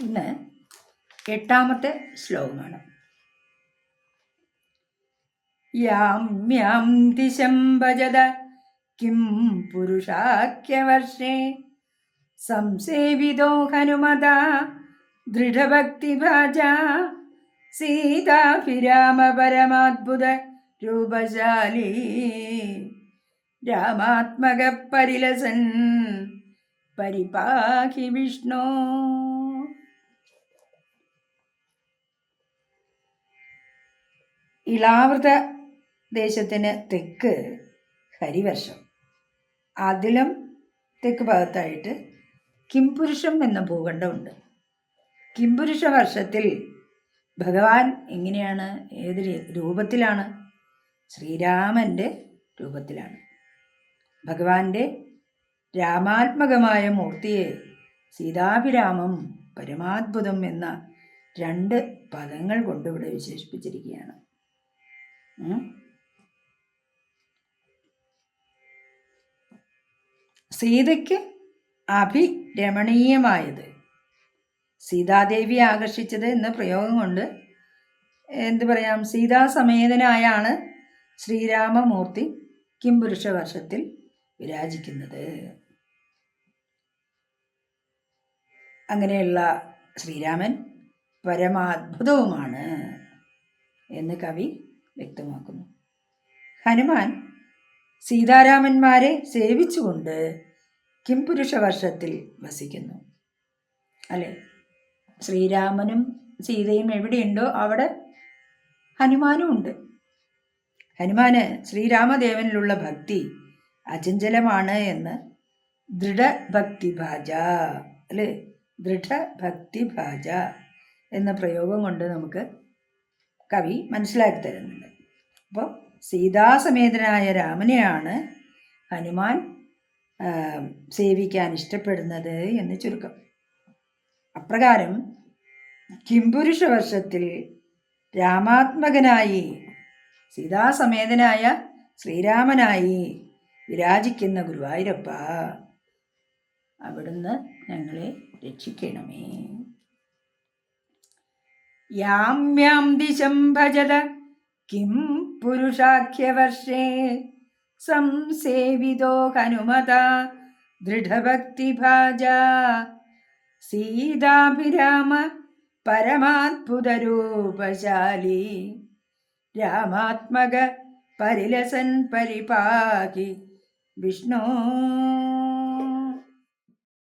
ഇന്ന് എട്ടാമത്തെ ശ്ലോകമാണ്. യാം യാം ദിശം ഭജത കിം പുരുഷാഖ്യവർഷേ. സംസേവിതോ ഹനുമത ദൃഢഭക്തിഭാജ സീതാഭിരാമ പരമാത്ഭുത രൂപശാലി. രാമാത്മക പരിലസൻ പരിപാഹി വിഷ്ണു. ഇളാവൃത ദേശത്തിന് തെക്ക് ഹരിവർഷം. അതിലും തെക്ക് ഭാഗത്തായിട്ട് കിംപുരുഷം എന്ന ഭൂഖണ്ഡമുണ്ട്. കിംപുരുഷ വർഷത്തിൽ ഭഗവാൻ എങ്ങനെയാണ് ഏത് രൂപത്തിലാണ് ശ്രീരാമന്റെ രൂപത്തിലാണ്. ഭഗവാന്റെ രാമാത്മകമായ മൂർത്തിയെ സീതാഭിരാമം പരമാത്ഭുതം എന്ന രണ്ട് പദങ്ങൾ കൊണ്ട് ഇവിടെ വിശേഷിപ്പിച്ചിരിക്കുകയാണ്. സീതയ്ക്ക് അഭിരമണീയമായത്. സീതാദേവി ആകർഷിച്ചത് എന്ന പ്രയോഗം കൊണ്ട് എന്ത് പറയാം സീതാസമേതനായാണ് ശ്രീരാമമൂർത്തി കിംപുരുഷ വർഷത്തിൽ വിരാജിക്കുന്നത്. അങ്ങനെയുള്ള ശ്രീരാമൻ പരമാത്ഭുതവുമാണ് എന്ന് കവി വ്യക്തമാക്കുന്നു. ഹനുമാൻ സീതാരാമന്മാരെ സേവിച്ചുകൊണ്ട് കിംപുരുഷ വർഷത്തിൽ വസിക്കുന്നു. അല്ലേ? ശ്രീരാമനും സീതയും എവിടെയുണ്ടോ അവിടെ ഹനുമാനും ഉണ്ട്. ഹനുമാന് ശ്രീരാമദേവനിലുള്ള ഭക്തി അചഞ്ചലമാണ് എന്ന് ദൃഢഭക്തിഭാജ അല്ലേ? ദൃഢഭക്തി ഭാജ എന്ന പ്രയോഗം കൊണ്ട് നമുക്ക് കവി മനസ്സിലാക്കി തരുന്നുണ്ട്. അപ്പോൾ സീതാസമേതനായ രാമനെയാണ് ഹനുമാൻ സേവിക്കാൻ ഇഷ്ടപ്പെടുന്നത് എന്ന് ചുരുക്കം. അപ്രകാരം കിംപുരുഷ വർഷത്തിൽ രാമാത്മകനായി സീതാസമേതനായ ശ്രീരാമനായി വിരാജിക്കുന്ന ഗുരുവായൂരപ്പ അവിടുന്ന് ഞങ്ങളെ രക്ഷിക്കണമേ. യാം ദിശം ഭജത കിം പുരുഷാഖ്യവർഷേ. സംസേവിതോ ഹനുമത ദൃഢഭക്തിഭാജ സീതാഭിരാമ പരമാത്ഭുതരൂപശാലി. രാമാത്മക പരിലസൻ പരിപാകി. വിഷ്ണു